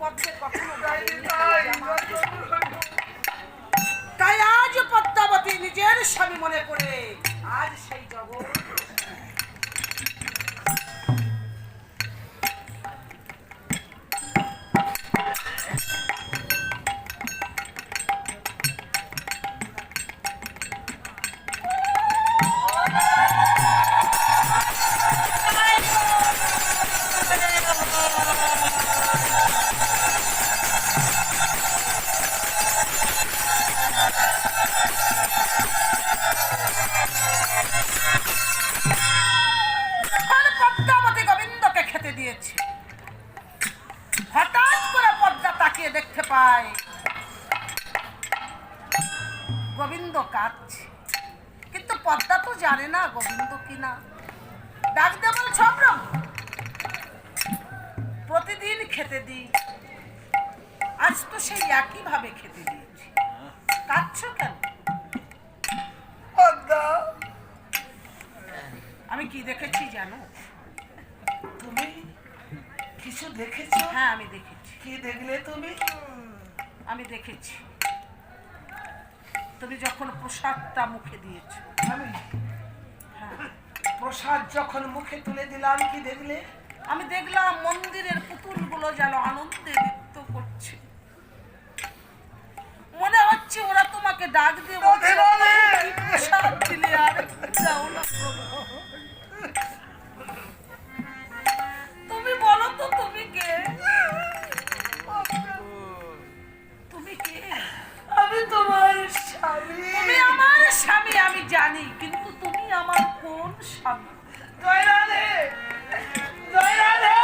পদ্মে কখনো তাই আজ পদ্মাবতী নিজের স্বামী মনে করে। দেখতে পায় গোবিন্দ কাঁদছে। কিন্তু পদ্মা তো জানে না গোবিন্দ কি না ডাক দে বল ছবরম। প্রতিদিন খেতে দিই। আজ তো সেই একই ভাবে খেতে দিয়েছি। কাঁদছো কেন? আমি কি দেখেছি জানো? তুমি কিছু দেখেছ? হ্যাঁ আমি দেখেছি। কি দেখলে তুমি? আমি দেখেছি। তুমি যখন প্রসাদটা মুখে দিয়েছ। আমি? হ্যাঁ। প্রসাদ যখন মুখে তুলে দিলাম কি দেখলে? আমি দেখলাম মন্দিরের পুতুলগুলো যেন আনন্দে নৃত্য করছে। মনে হচ্ছে ওরা তোমাকে ডাক দিয়ে বলছে, রাধে রাধে। "এই প্রসাদ দিলে আর তুমি আমার স্বামী আমি জানি কিন্তু তুমি আমার কোন স্বামী? জয় রাধে জয় রাধে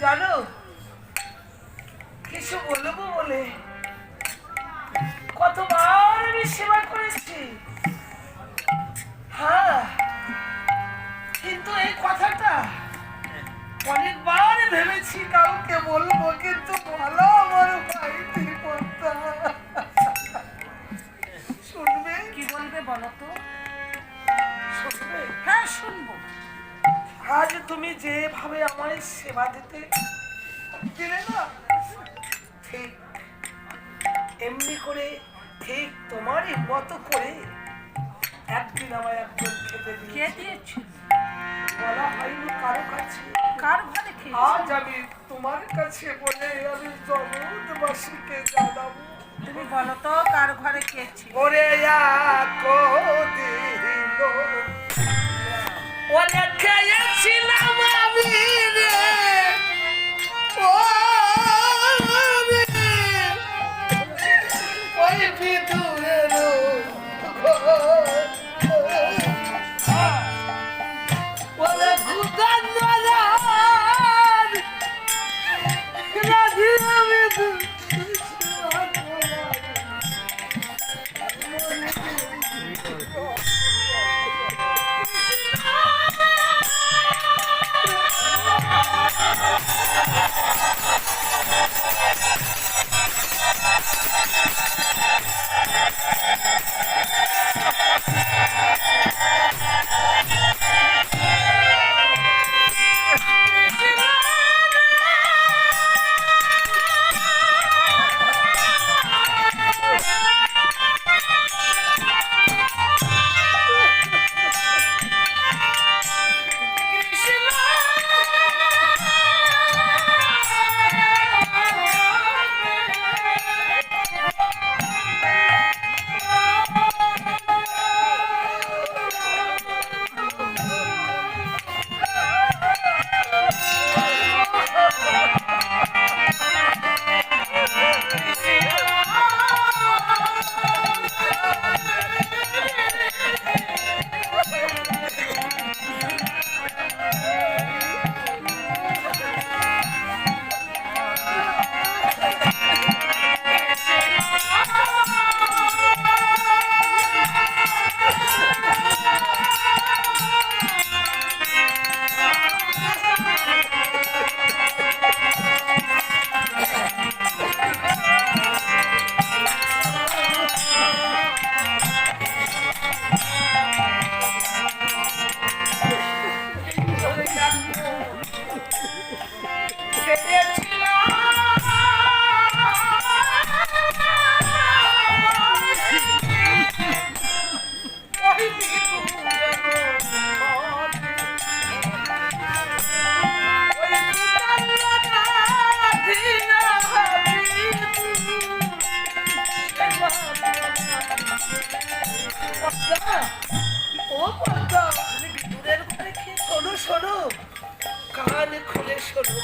জানো কতবার আমি সেবা করেছি। হ্যাঁ কিন্তু এই কথাটা অনেকবার ভেবেছি কাউকে বলব কিন্তু বলো আমার ভাই শুনবে? কি বলবে বলো তো? শুনবে? হ্যাঁ শুনব। আজ তুমি যেভাবে আমায় সেবা দিতে দিলে না ঠিক এমনি করে ঠিক তোমারই মতো করে একদিন আমায় একজন খেতে দিয়েছিল? বলা হয়নি কারও কাছে। কার ঘরে আজ আমি তোমার কাছে বলে আমি জগৎবাসীকে জানাব। তুমি বলো তো কার ঘরে খেয়েছি ওরে ওরে খেয়েছিলাম আমি। ওরে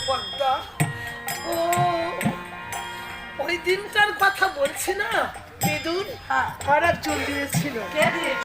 পদ্মা ও ওই দিনটার কথা বলছি না? বেদুন আর একজন দিয়েছিল?